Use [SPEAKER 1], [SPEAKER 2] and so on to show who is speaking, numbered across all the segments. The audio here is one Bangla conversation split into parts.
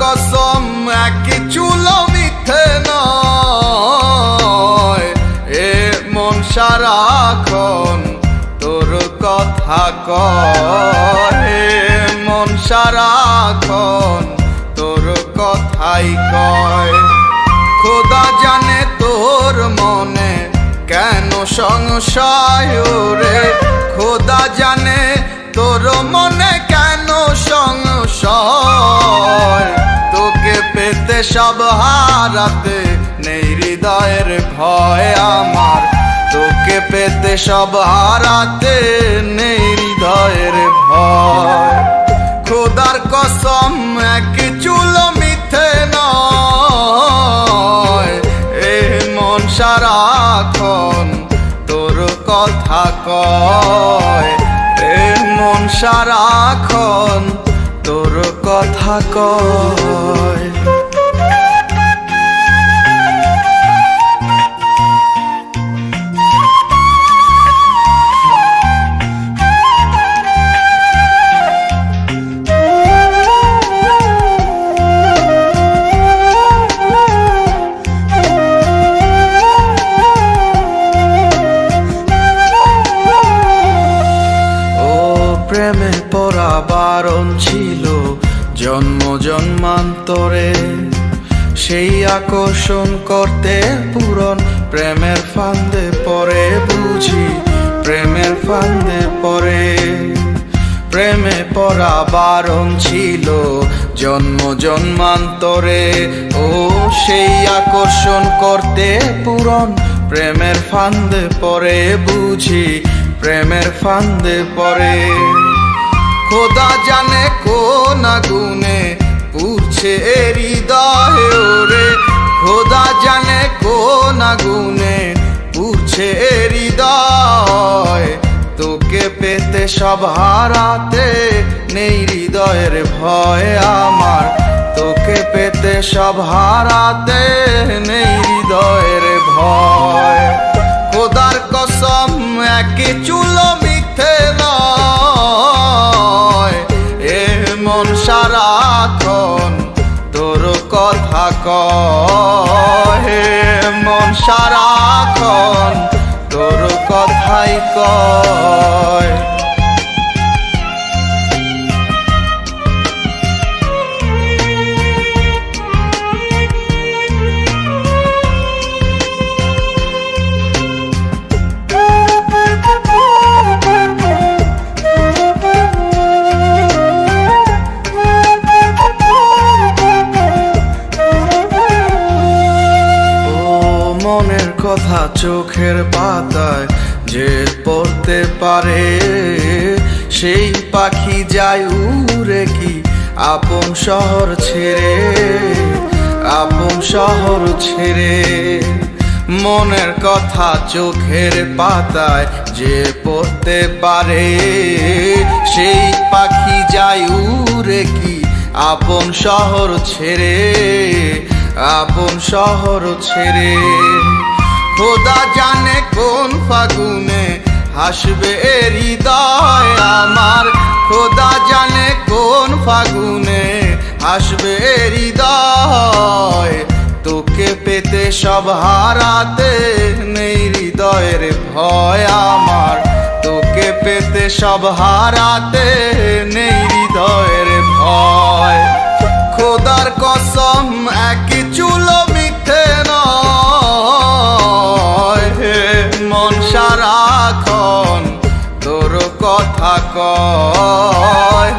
[SPEAKER 1] কসম এক চুলো মিথ্যে নয়। এ মন সারাক্ষণ তোর কথা কয়। মন সারাক্ষণ তোর কথাই কয়। খোদা জানে তোর মনে কেন সংশয় রে। খোদা জানে তোর মনে সব হারাতে নেই হৃদয়ের ভয় আমার। তোকে পেতে সব হারাতে নেই হৃদয়ের ভয়। খোদার কসম এক চুল মিথ্যে নয়। এ মন সারাক্ষণ তোর কথা কয়। এ মন সারাক্ষণ তোর কথা কয়। বারণ ছিল জন্ম জন্মান্তরে। সেই আকর্ষণ করতে পূরণ প্রেমের ফান্দে পরে বুঝি, প্রেমের ফান্দে পরে। প্রেমে পড়া বারণ ছিল জন্ম জন্মান্তরে। ও সেই আকর্ষণ করতে পূরণ প্রেমের ফান্দে পরে বুঝি, প্রেমের ফান্দে পরে। খোদা জানে কোন আগুনে পুড়ছে হৃদয় রে খোদা জানে কোন আগুনে পুড়ছে হৃদয়। তোকে পেতে সব হারাতে নেই হৃদয়ের ভয় আমার। তোকে পেতে সব হারাতে নেই হৃদয়ের ভয়। খোদার কসম এক চুলো সারাক্ষণ তোর কথাই কয়। কথা চোখের পাতায় যে পড়তে পারে, সেই পাখি যায় উড়ে কি আপন শহর ছেড়ে, আপন শহর ছেড়ে? মনের কথা চোখের পাতায় যে পড়তে পারে, সেই পাখি যায় উড়ে কি আপন শহর ছেড়ে, আপন শহর ছেড়ে? খোদা জানে কোন ফাগুনে হাসবে হৃদয় আমার। খোদা জানে কোন ফাগুনে হাসবে হৃদয়। তোকে পেতে সব হারাতে নেই হৃদয়ের ভয় আমার। তোকে পেতে সব হারাতে নেই হৃদয়ের ভয়। খোদার কসম এক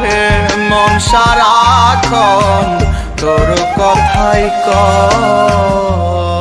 [SPEAKER 1] হে মন সারাক্ষণ তোর কথাই কয়।